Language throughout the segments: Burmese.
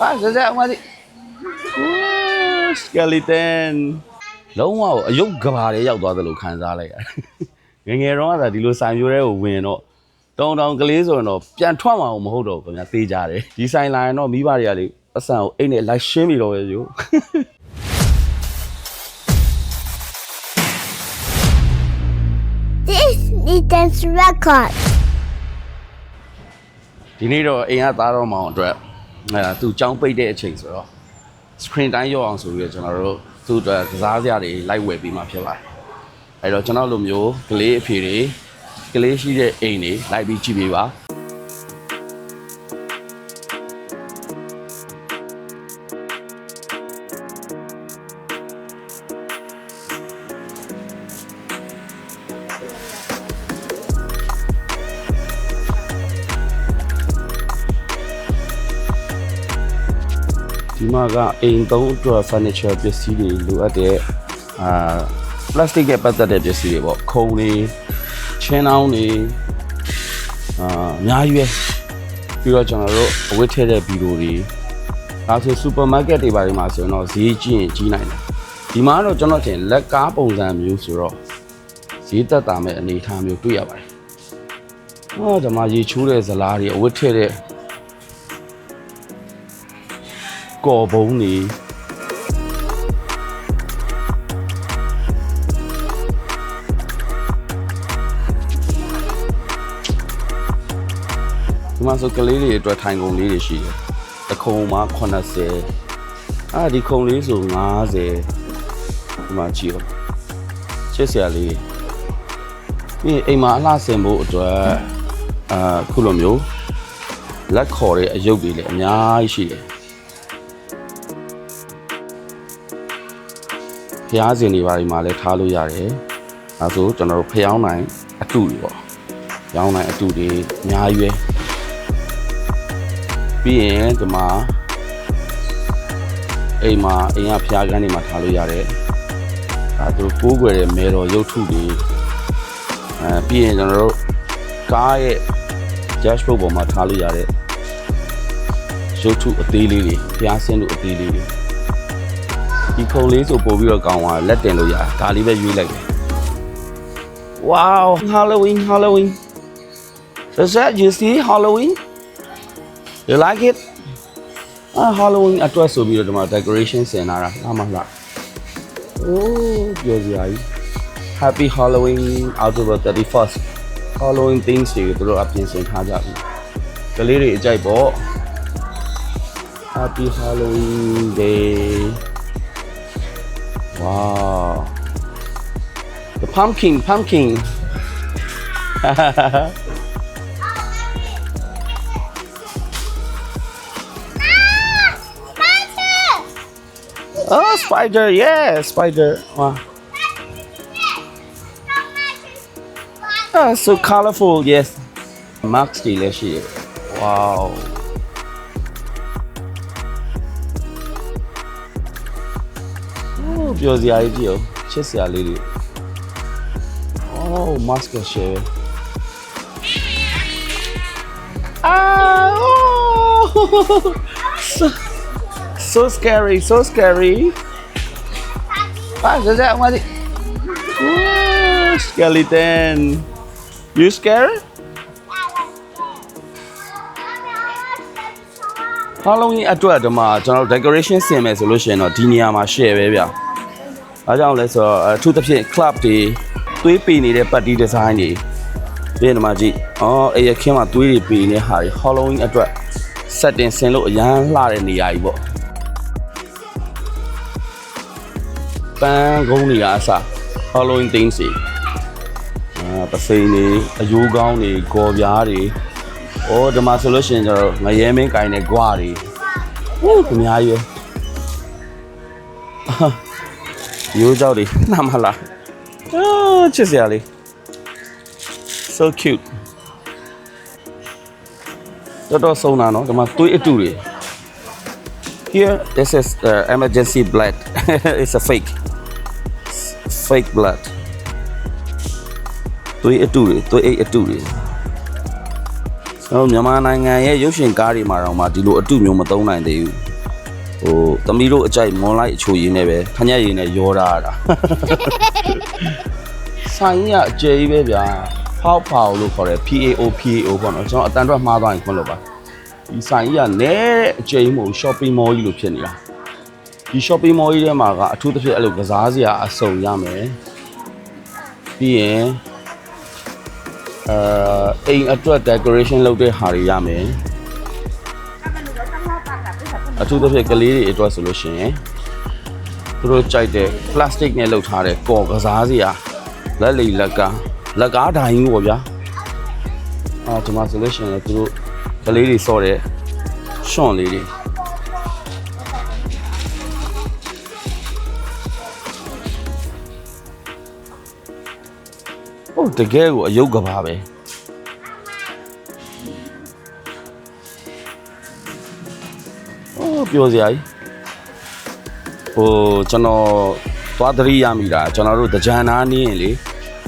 ဟာဆက်ဆက်အောင်ပါစီစကယ်လီတန်လုံးဝအယုတ်ကဘာတွေရောက်သွားသလိုခံစားလိုက်ရတယ်ငယ်ငယ်တော့ကသာဒီလိုဆိုင်ပြိုးတဲ့ကိုဝင်တော့တောင်တောင်ကလေးဆိုရင်တော့ပြန်ထွက်မှာမဟုတ်တော့ဘူးခင်ဗျာသေးကြတယ်ဒီဆိုင်လာရင်တော့မိဘတွေကလေအဆန်ကိုအိတ်နဲ့လိုက်ရှင်းပြီးတော့ပဲယူ This is dance record. ဒီနေ့တော့အိမ်ကသားတော်မောင်အတွက်အဲသူចောင်းပိတ်တဲ့အချိန်ဆိုတော့ screen time ရောက်အောင်ဆိုပြီးတော့ကျွန်တော်တို့သူ့အတွက်ကစားစရာတွေလိုက်ဝယ်ပြီးမှဖြစ်ပါတယ်အဲတော့ကျွန်တော်လိုမျိုးကလေးအဖေတွေကလေးရှိတဲ့အိမ်တွေလိုက်ပြီးကြည့်ပေးပါ ဒီမှာကအိမ်သုံးအတွက် furniture ပစ္စည်းတွေလိုအပ်တဲ့အာ plastic ရဲ့ပတ်သက်တဲ့ပစ္စည်းတွေပေါ့ခုံတွေချင်းနှောင်းတွေအာအများကြီးပဲပြီးတော့ကျွန်တော်တို့အဝတ်ထည့်တဲ့ဗီဒီယိုတွေဒါဆို supermarket တွေပါတယ်မှာဆိုရင်တော့ဈေးကြီးရင်ကြီးနိုင်တယ်ဒီမှာတော့ကျွန်တော်ထင်လက်ကားပုံစံမျိုးဆိုတော့ဈေးသက်သာမဲ့အနေအထားမျိုးတွေ့ရပါတယ်ဟောဒီမှာရေချိုးတဲ့ဇလားတွေအဝတ်ထည့်တဲ့ ကော်ဘုံနေဒီမှာဆိုကလေးတွေအတွက်ထိုင်ကုန်လေးတွေရှိတယ်။တစ်ခုံမှာ80အာဒီခုံလေးဆို90ဒီမှာကြည့်ရောချစ်စရာလေးပြီးအိမ်မှာအလှဆင်ဖို့အတွက်အာခုလိုမျိုးလက်ခေါ်တဲ့အယုတ်တွေလည်းအများကြီးရှိတယ် ဖျားစင်တွေဘာတွေမှာလည်းထားလို့ရတယ်။အဲဆိုကျွန်တော်တို့ဖျောင်းနိုင်အတူတွေပေါ့။ဖျောင်းနိုင်အတူတွေအများကြီးပဲ။ပြီးရင်ဒီမှာအိမ်မှာအိမ်ကဖျားကန်းတွေမှာထားလို့ရတယ်။အဲသူတို့ကိုးကွယ်တဲ့မဲတော်ရုပ်ထုတွေအဲပြီးရင်ကျွန်တော်တို့ကားရဲ့ dashboard ပေါ်မှာထားလို့ရတဲ့ရုပ်ထုအသေးလေးတွေဖျားစင်းတို့အသေးလေးတွေ ဒီခုံလေးဆိုပို့ပြီးတော့ကောင်းသွားလက်တင်လို့ရဒါလေးပဲရွေးလိုက်တယ် Wow Halloween Halloween Is that you see Halloween You like it အာ Halloween အတွက်ဆိုပြီးတော့ဒီမှာ decoration ဆင်လာတာအမှန်လား Oh ပြောစရာကြီး Happy Halloween October 31st Halloween things တွေသူတို့အပြင်ဆင်ထားကြပြီကလေးတွေအကြိုက်ပေါ့ Happy Halloween Day Wow. The pumpkin, pumpkin. oh, spider, yeah, spider. Wow. Oh, so colorful, yes. Max delicious. Wow. ပြောစရာကြီးကြည့်အောင်ချစ်စရာလေးတွေ Oh, mask share. Ah, oh, so, so scary, so scary. Ah, is that what it? Oh, skeleton. You scared? Halloween အတွက်ဒီမှာကျွန်တော်တို့ decoration ဆင်မယ်ဆိုလို့ရှိရင်တော့ဒီနေရာမှာ share ပဲဗျ။ အားကြောင့်လဲဆိုတော့အထူးသဖြင့် club တွေသွေးပေနေတဲ့ party design တွေပြီးရင်ဒီမှာကြည့်။အော်အေရခင်းမှာသွေးတွေပေနေတဲ့ဟာတွေ Halloween အတွက် setting ဆင်လို့အရန်လှတဲ့နေရာကြီးပေါ့။ပန်းကုန်းတွေကအစ Halloween things တွေအာပစိန်တွေအယိုးကောင်းတွေဂေါ်ပြားတွေ။အော်ဒီမှာဆိုလို့ရှိရင်ကျတော့ငရဲမင်းကိုင်းတဲ့ gwa တွေဟိုးအများကြီးပဲအာ ရိုးကြောက်တွေနှမ်းမလားအာချစ်စရာလေး so cute တော်တော်ဆုံးတာနော်ဒီမှာသွေးအတူတွေ here this is the emergency blood it's a fake fake blood သွေးအတူတွေသွေးအိတ်အတူတွေဟိုမြန်မာနိုင်ငံရဲ့ရုပ်ရှင်ကားတွေမှာတော့မှဒီလိုအတုမျိုးမသုံးနိုင်သေးဘူး ဟိုသမီးတို့အကြိုက်မွန်လိုက်အချိုရင်းနဲ့ပဲခညက်ရင်းနဲ့ရောတာရတာဆိုင်ကြီးကအကျယ်ကြီးပဲဗျာဖောက်ဖောက်လို့ခေါ်တယ် PAO PAO ပေါ့နော်ကျွန်တော်အတန်အတွက်မှားသွားရင်ခွင့်လို့ပါဒီဆိုင်ကြီးကနဲအကျယ်ကြီးမဟုတ် shopping mall ကြီးလို့ဖြစ်နေတာဒီ shopping mall ကြီးထဲမှာကအထူးသဖြင့်အဲ့လိုကစားစရာအစုံရမယ်ပြီးရင်အာအိမ်အတွက် decoration လုပ်တဲ့ဟာတွေရမယ် အထူးသဖြင့်ကလေးတွေအတွက်ဆိုလို့ရှိရင်သူတို့ကြိုက်တဲ့ plastic နဲ့လုပ်ထားတဲ့ကော်ကစားစရာလက်လီလက်ကားလက်ကားဒိုင်းပေါ့ဗျာအာဒီမှာဆိုလို့ရှိရင်လည်းသူတို့ကလေးတွေစော့တဲ့ရှွန့်လေးတွေဟုတ်တကယ်ကိုအယုတ်ကဘာပဲ ပြောစရာကြီးဟိုကျွန်တော်သွားသတိရမိတာကျွန်တော်တို့တကြံနာနေရင်လေ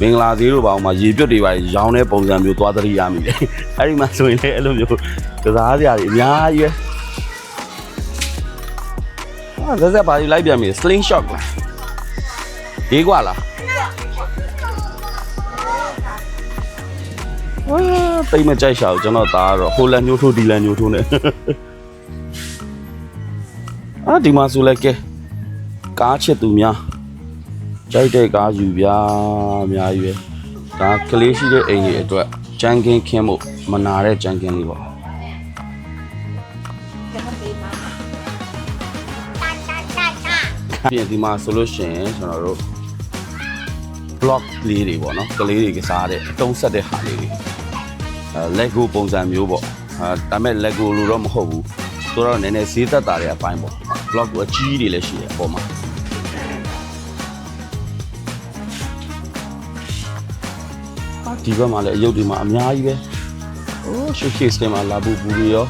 မင်္ဂလာသေးတို့ဘာမှရေပြွတ်တွေပါရောင်းတဲ့ပုံစံမျိုးသွားသတိရမိတယ်အဲ့ဒီမှာဆိုရင်လည်းအဲ့လိုမျိုးကစားစရာတွေအများကြီးပဲဟာဇက်ဇက်ပါလေးလိုက်ပြန်ပြီ sling shot လားဒီကွာလားဝါတိတ်မကြိုက်ရှာဘူးကျွန်တော်သားကတော့ဟိုလန်ညိုးထိုးဒီလန်ညိုးထိုးနဲ့ အာဒီမှာဆိုလဲကဲကားချစ်သူများကြိုက်တဲ့ကားယူပြားအများကြီးပဲဒါကလေးရှိတဲ့အိမ်ကြီးအတွက်ကြမ်းကင်းခင်းဖို့မနာတဲ့ကြမ်းကင်းလေးပေါ့ပြင်ဒီမှာဆိုလို့ရှိရင်ကျွန်တော်တို့ block လေးတွေပေါ့နော်ကလေးတွေကစားတဲ့အတုံးဆက်တဲ့ဟာလေးတွေအဲ Lego ပုံစံမျိုးပေါ့အဲဒါပေမဲ့ Lego လို့တော့မဟုတ်ဘူးဆိုတော့နည်းနည်းဈေးသက်တာတွေအပိုင်းပေါ့ block ကအကြီးတွေလည်းရှိတယ်အပေါ်မှာအာဒီဘက်မှာလည်းအယုတ်တွေမှာအများကြီးပဲအိုး showcase တွေမှာလာဘူးဘူးတွေရော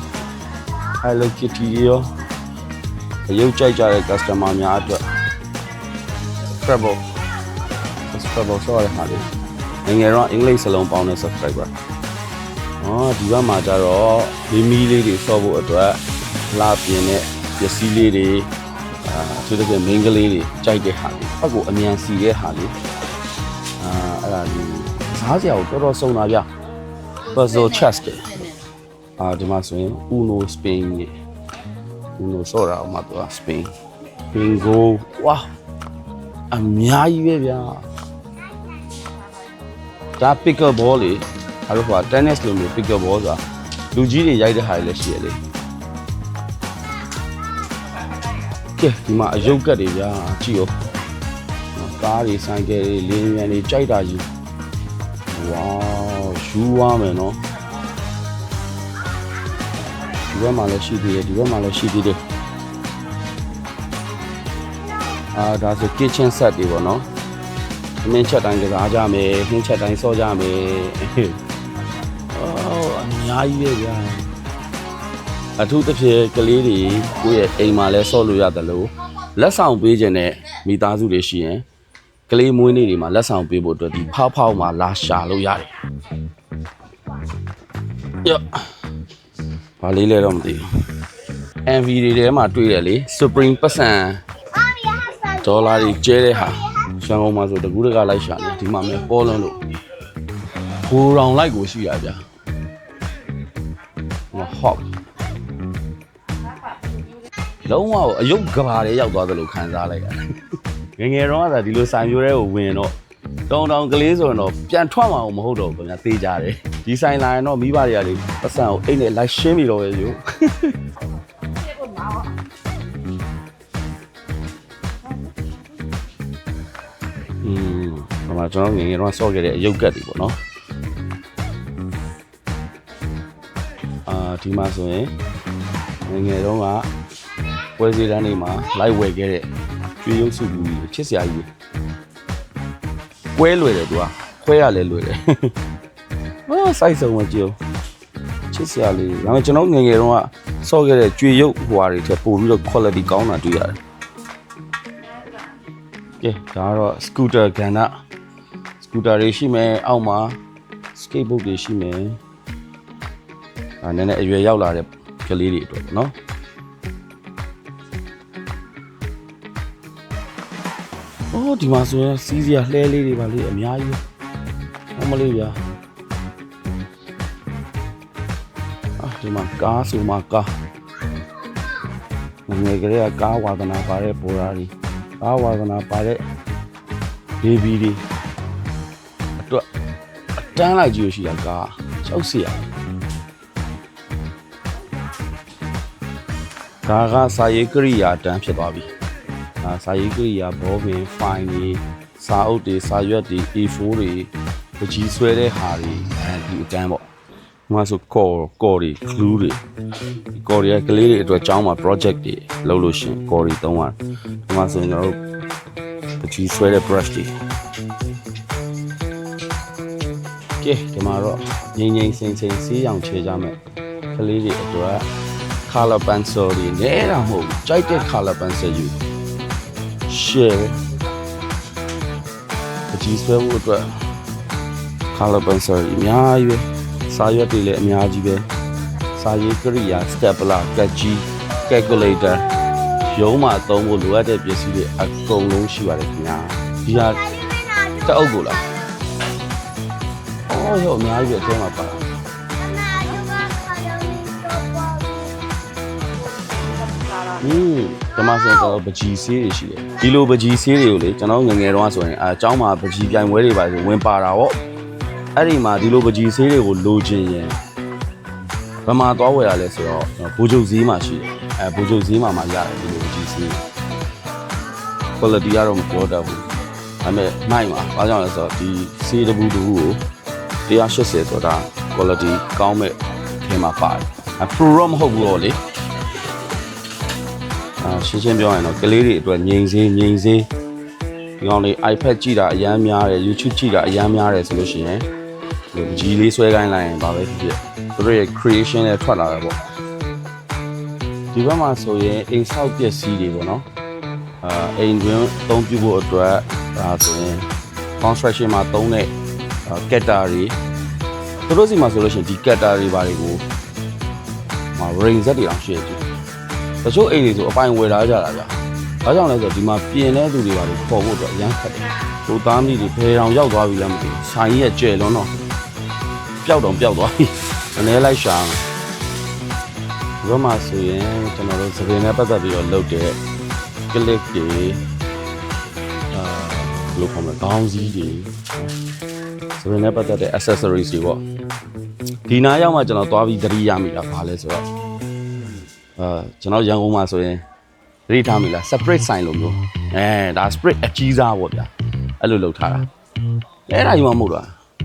Hello Kitty တွေရောအယုတ်ကြိုက်ကြတဲ့ customer များအတွက် Treble subscriber ဆောရဟာလေငယ်တော့အင်္ဂလိပ်စလုံးပေါင်းတဲ့ subscriber ဟောဒီဘက်မှာကျတော့မီမီလေးတွေဆော့ဖို့အတွက်လာပြင်းတဲ့ ပစ္စည်းလေးတွေအာသူတကယ်မင်းကလေးတွေကြိုက်တဲ့ဟာလေးဖက်ကိုအမြန်စီတဲ့ဟာလေးအာအဲ့ဒါလေးစားစရာကိုတော်တော်စုံတာဗျ puzzle chess တွေအာဒီမှာဆိုရင် Uno Spain ကြီး Uno ဆော့တာမှတော့ Spain Bingo ဝါအများကြီးပဲဗျာဒါ pickle ball လေအဲ့တော့ဟို tennis လိုမျိုး pickle ball ဆိုတာလူကြီးတွေရိုက်တဲ့ဟာတွေလည်းရှိရလေ ကဲဒီမှာအယုတ်ကတ်တွေဗျာကြည့်ရောကားတွေဆိုင်ကယ်တွေလင်းမြန်တွေကြိုက်တာကြီးဝေါယူရမယ်နော်ဒီဘက်မှာလည်းရှိသေးတယ်ဒီဘက်မှာလည်းရှိသေးတယ်အာဒါဆို kitchen set တွေပေါ့နော်အမင်းချက်တိုင်းကစားကြမယ်ဟင်းချက်တိုင်းစောကြမယ်အော်အများကြီးပဲဗျာ အထူးသဖြင့်ကလေးတွေကိုယ့်ရဲ့အိမ်မှာလဲဆော့လို့ရတယ်လို့လက်ဆောင်ပေးခြင်းနဲ့မိသားစုတွေရှိရင်ကလေးမွေးနေ့တွေမှာလက်ဆောင်ပေးဖို့အတွက်ဒီဖောက်ဖောက်မှာလာရှာလို့ရတယ်ယော့ဘာလေးလဲတော့မသိဘူး MV တွေထဲမှာတွေ့တယ်လေ Supreme ပတ်စံဒေါ်လာတွေကျဲတဲ့ဟာရန်ကုန်မှာဆိုတကူးတကလိုက်ရှာနေဒီမှာမဲပေါ်လုံးလို့ဘူရောင်လိုက်ကိုရှိရဗျာဟောဟော့ လုံးဝအယုတ်ကဘာတွေရောက်သွားသလိုခံစားလိုက်ရတယ်ငယ်ငယ်တော့ကသာဒီလိုဆိုင်မျိုးတွေကိုဝင်တော့တောင်းတောင်းကလေးဆိုရင်တော့ပြန်ထွက်မှာမဟုတ်တော့ဘူးခင်ဗျာသေးကြတယ်ဒီဆိုင်လာရင်တော့မိဘတွေကလေပတ်စံကိုအိတ်နဲ့လိုက်ရှင်းပြီးတော့ရဲ့ယူอืมဒီမှာကျွန်တော်ငယ်ငယ်တော့ဆော့ခဲ့တဲ့အယုတ်ကတ်တွေပေါ့နော်အာဒီမှာဆိုရင်ငယ်ငယ်တော့က ပွဲစည်းတန်းတွေမှာလိုက်ဝယ်ခဲ့တဲ့ကျွေးရုပ်စုလူကြီးချစ်စရာကြီးကွဲလွယ်တယ်သူကခွဲရလဲလွယ်တယ်ဟာစိုက်စုံမကြည့်ချစ်စရာလေးဒါပေမဲ့ကျွန်တော်ငယ်ငယ်တော့ကဆော့ခဲ့တဲ့ကျွေးရုပ်ဟွာတွေထက်ပိုပြီးတော့ quality ကောင်းတာတွေ့ရတယ်ကဲဒါကတော့ scooter ကဏ္ဍ scooter တွေရှိမယ်အောက်မှာ skateboard တွေရှိမယ်အဲနည်းနည်းအရွယ်ရောက်လာတဲ့ကလေးတွေအတွက်ပေါ့နော် အော်ဒီမှာဆိုရင်စီးစရာလှဲလေးတွေပါလေအများကြီးပဲဟောမလေးဗျာအာဒီမှာကားဆိုမှကားငယ်ကလေးကကားဝါသနာပါတဲ့ပေါ်ရာကြီးကားဝါသနာပါတဲ့ဘေဘီတွေအတွက်အတန်းလိုက်ကြည့်လို့ရှိတာကားကြောက်စရာဒါကစာရေးကရိယာတန်းဖြစ်သွားပြီ။ဒါ စာရေးကရိယာဘောပင် file တွေစာအုပ်တွေစာရွက်တွေ A4 တွေပကြီးဆွဲတဲ့ဟာတွေအဲဒီအတန်းပေါ့။ဒီမှာဆို core core တွေ glue တွေဒီ core တွေကကလေးတွေအတွက်ကျောင်းမှာ project တွေလုပ်လို့ရှရင် core တွေသုံးရတယ်။ဒီမှာဆိုရင်ကျွန်တော်တို့ပကြီးဆွဲတဲ့ brush တွေကဲဒီမှာတော့ငိမ့်ငိမ့်စိမ့်စိမ့်စီးအောင်ခြေကြမယ်ကလေးတွေအတွက် color pencil တွေနဲတာမဟုတ်ဘူးကြိုက်တဲ့ color pencil ယူ share အကြီးဆွဲဖို့အတွက် color pencil တွေအများကြီးပဲစာရွက်တွေလည်းအများကြီးပဲစာရေးကရိယာ stapler ကတ်ကြီး calculator ရုံးမှာသုံးဖို့လိုအပ်တဲ့ပစ္စည်းတွေအကုန်လုံးရှိပါတယ်ခင်ဗျာဒီဟာတအုပ်ကိုလားအော်ရောအများကြီးပဲအထဲမှာပါ ဟင်းဓမ္မစင်တော့ပကြီးဆေးတွေရှိတယ်ဒီလိုပကြီးဆေးတွေကိုလေကျွန်တော်ငယ်ငယ်တုန်းကဆိုရင်အဲအเจ้าမှာပကြီးပြိုင်ပွဲတွေပါဆိုဝင်ပါတာပေါ့အဲ့ဒီမှာဒီလိုပကြီးဆေးတွေကိုလိုချင်ရင်ဘယ်မှာသွားဝယ်ရလဲဆိုတော့ဘူဂျုံဈေးမှာရှိတယ်အဲဘူဂျုံဈေးမှာမှရတယ်ဒီလိုပကြီးဆေး quality ကတော့မပြောတတ်ဘူးဒါပေမဲ့မိုက်မှာဘာကြောင့်လဲဆိုတော့ဒီဆေးတစ်ဘူးတစ်ဘူးကို180ဆိုတာ quality ကောင်းမဲ့ထဲမှာပါတယ်အ pro တော့မဟုတ်ဘူးတော့လေ အာရှင်းရှင်းပြောရင်တော့ကလေးတွေအတွက်ငြိမ်စေးငြိမ်စေးဒီကောင်လေး iPad ကြည့်တာအများများတယ် YouTube ကြည့်တာအများများတယ်ဆိုလို့ရှိရင်ဒီကြီးလေးဆွဲခိုင်းလိုက်ရင်ဘာပဲဖြစ်ဖြစ်သူတို့ရဲ့ creation နဲ့ထွက်လာတယ်ပေါ့ဒီဘက်မှာဆိုရင်အိမ်ဆောက်ပစ္စည်းတွေပေါ့နော်အာအိမ်တွင်အသုံးပြုဖို့အတွက်ဒါဆိုရင် construction မှာသုံးတဲ့ getter တွေသူတို့စီမှာဆိုလို့ရှိရင်ဒီ getter တွေဘာတွေကိုမှာ ring set တွေအောင်ရှိတယ် တချို့အိမ်တွေဆိုအပိုင်ဝယ်ထားကြတာဗျာ။ဘာကြောင့်လဲဆိုတော့ဒီမှာပြင်တဲ့သူတွေပါလို့ခေါ်ဖို့အတွက်အရန်ခက်တယ်။ဟိုသားမီးတွေဘယ်အောင်ရောက်သွားပြီလဲမသိဘူး။ဆိုင်ကြီးရဲ့ကျယ်လုံးတော့ပျောက်တော့ပျောက်သွားပြီ။အနေလိုက်ရှာအောင်။ဒီမှာဆိုရင်ကျွန်တော်တို့သပင်နဲ့ပတ်သက်ပြီးတော့လုပ်တဲ့ clip တွေအာဘယ်လိုခေါ်မလဲခေါင်းစည်းတွေသပင်နဲ့ပတ်သက်တဲ့ accessories တွေပေါ့။ဒီနားရောက်မှကျွန်တော်သွားပြီးသတိရမိတာဘာလဲဆိုတော့ အာကျွန်တော်ရန်ကုန်မှာဆိုရင်သတိထားမိလား separate sign လို့မျိုးအဲဒါ spread အကြီးစားပေါ့ဗျာအဲ့လိုလုပ်ထားတာအဲ့ဒါကြီးမှမဟုတ်တာ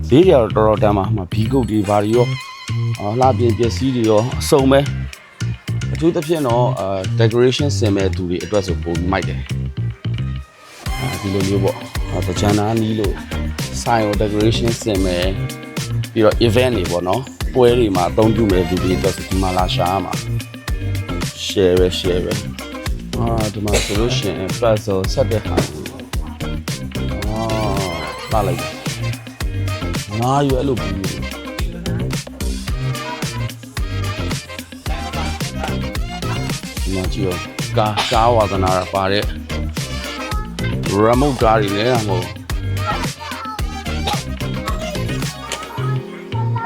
ဈေးတွေကတော့တော်တော်တန်ပါမှာဘီကုတ်တွေဘာတွေရောအာလှပြင်ပစ္စည်းတွေရောအစုံပဲအထူးသဖြင့်တော့အာ decoration ဆင်မဲ့သူတွေအတွက်ဆိုပုံမိုက်တယ်အာဒီလိုမျိုးပေါ့အာတချန်နာနီးလို့ sign ရော decoration ဆင်မဲ့ပြီးတော့ event တွေပေါ့နော်ပွဲတွေမှာအသုံးပြုမဲ့သူတွေအတွက်ဆိုဒီမှာလာရှာရမှာ share ပဲ share ပဲအာဒီမှာဆိုလို့ရှိရင် puzzle ဆက်တဲ့ဟာကိုအာပါလိုက်ငါရွယ်လို့ပြီးပြီဒီမှာကြည့်ရောကားကားဝါသနာရပါတဲ့ remote ကားတွေလည်းမဟုတ်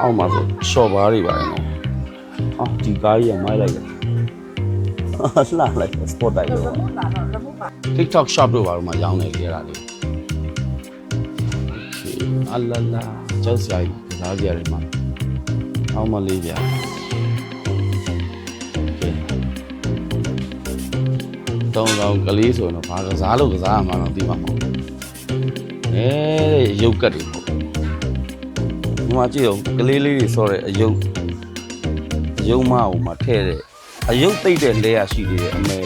အောက်မှာဆို short bar တွေပါတယ်နော်အော်ဒီကားကြီးကမိုက်လိုက်တယ် လှလိုက် sport တိုက်ရော TikTok shop တို့ဘာလို့မှရောင်းနေကြတာလေအလလာကျောက်စရာကြီးကစားစရာတွေမှာအောင်းမလေးဗျာတောင်းတောင်းကလေးဆိုရင်တော့ဘာကစားလို့ကစားရမှာတော့ဒီမှာမဟုတ်ဘူးအဲရုပ်ကတ်တွေပေါ့ဒီမှာကြည့်အောင်ကလေးလေးတွေဆော့တဲ့အယုတ်အယုတ်မအောင်မှာထည့်တဲ့ အယုတ်သိမ့်တဲ့လဲရရှိသေးတယ်အမေ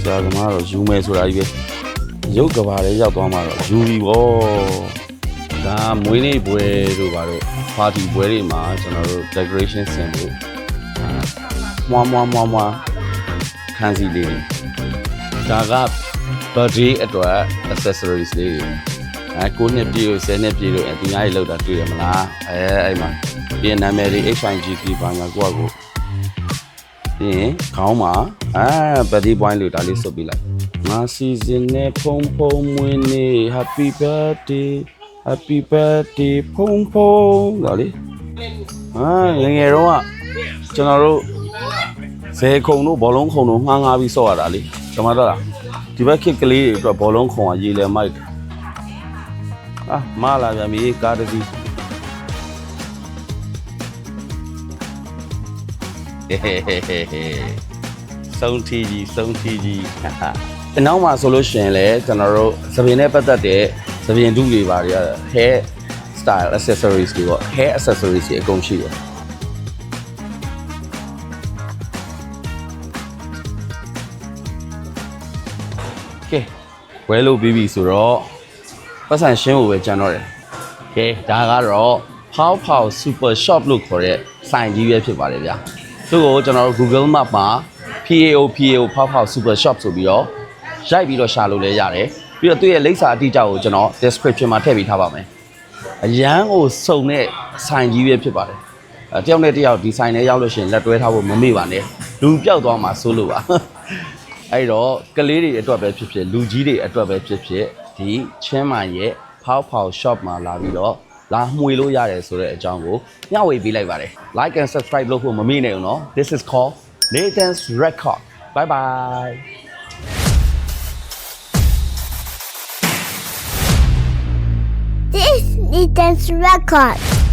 ဆရာသမားတော့ယူမယ်ဆိုတာကြီးပဲရုပ်ကဘာလေးရောက်သွားမှတော့ယူပြီဗောဒါမွေးနေ့ပွဲတို့ဘာတို့ပါတီပွဲတွေမှာကျွန်တော်တို့ decoration ဆင်ဖို့အာမွားမွားမွားမွားခန်းစီလေးတွေဒါက birthday အတွက် accessories လေးတွေ အဲ9နှစ်ပြည့်လို့10နှစ်ပြည့်လို့အတူများကြီးလောက်တာတွေ့ရမလားအဲအဲ့မှာပြင်နာမည်လေး HIGP ဘာညာကိုယ့်အကိုပြီးရင်ခေါင်းမှာအဲ birthday point လို့ဒါလေးစုပ်ပြီးလိုက်ငါစီစဉ်နဲ့ဖုံဖုံမွေးနေ့ happy birthday happy birthday ဖုံဖုံဒါလေးအာငယ်ငယ်တော့ကကျွန်တော်တို့ဇဲခုံတို့ဘောလုံးခုံတို့ငှားငှားပြီးဆော့ရတာလေကျွန်မတို့လားဒီဘက်ခစ်ကလေးတွေအတွက်ဘောလုံးခုံကရေလဲမိုက်တယ် အာမလာပြန်ပြီကားတစ်စီးဟေဟေဟေဟေဟေစုံထီကြီးစုံထီကြီးဟာဟာအနောက်မှာဆိုလို့ရှိရင်လည်းကျွန်တော်တို့သပင်နဲ့ပတ်သက်တဲ့သပင်ဒုတွေပါတွေ hair style accessories တွေပေါ့ hair accessories တွေအကုန်ရှိတယ်ကဲဝဲလို့ပြီးပြီဆိုတော့ ပတ်စံရှင်းဖို့ပဲကြံတော့တယ်ကဲဒါကတော့ Pow Pow Super Shop လို့ခေါ်တဲ့စိုင်ကြီးပဲဖြစ်ပါတယ်ဗျာသူ့ကိုကျွန်တော်တို့ Google Map မှာ PAO PAO Pow Pow Super Shop ဆိုပြီးတော့ရိုက်ပြီးတော့ရှာလို့လည်းရတယ်ပြီးတော့သူ့ရဲ့လိပ်စာအတိအကျကိုကျွန်တော် description မှာထည့်ပေးထားပါမယ်အရန်ကိုစုံတဲ့စိုင်ကြီးပဲဖြစ်ပါတယ်အဲတယောက်နဲ့တယောက်ဒီဆိုင်ထဲရောက်လို့ရှိရင်လက်တွဲထားဖို့မမေ့ပါနဲ့လူပျောက်သွားမှာစိုးလို့ပါအဲ့တော့ကလေးတွေအတွက်ပဲဖြစ်ဖြစ်လူကြီးတွေအတွက်ပဲဖြစ်ဖြစ် ဒီချင်းမိုင်ရဲ့ဖောက်ဖောက် shop မှာလာပြီးတော့လာမှွေလို့ရတယ်ဆိုတဲ့အကြောင်းကိုမျှဝေပေးလိုက်ပါတယ် like and subscribe လုပ်ဖို့မမေ့နဲ့ဦးနော် this is called Nathan's Record bye bye This is Nathan's record.